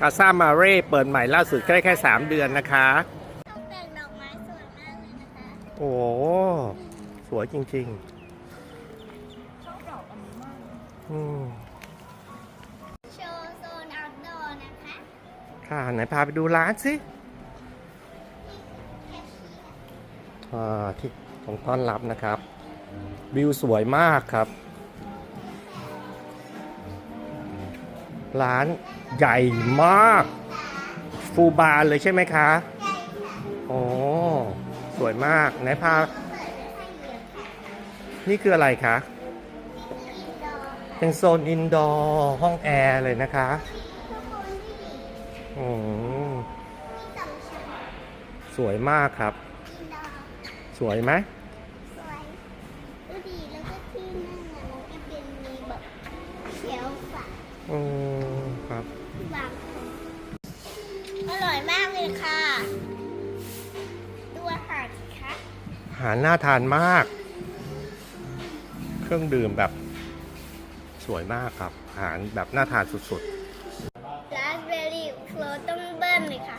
คาซามาเร่เปิดใหม่ล่าสุดแค่แค่3เดือนนะคะ ตกแต่งดอกไม้สวยมากเลยนะคะโอ้โหสวยจริงชอบดอกอันนี้มากเลยๆ อืมโชว์โซนเอาท์ดอร์นะคะค่ะ ไหนพาไปดูร้านสิแคชเชียร์อ่าที่ตรงต้อนรับนะครับ วิวสวยมากครับ ร้านใหญ่มาก ฟูลบาร์เลยใช่ไหมคะใหญ่ค่ะโอ้สวยมากไหนพาเปิดไว้ให้เรียนค่ะนี่คืออะไรคะนี่คืออินดอร์ค่ะเป็นโซนอินดอร์ห้องแอร์เลยนะคะทุกคนที่ดีอืมที่สองชั้นสวยมากครับอินดอร์สวยไหมสวยดูดีแล้วก็ที่นั่งอะมันก็เป็นมีแบบเชลฟ์อะอืม ครับวางอร่อยมากเลยค่ะ ดูอาหารสิคะอาหารน่าทานมาก เครื่องดื่มแบบสวยมากครับ อาหารแบบน่าทานสุดราสเบอร์รี่โฟลต้องเบิ้ลเลยค่ะ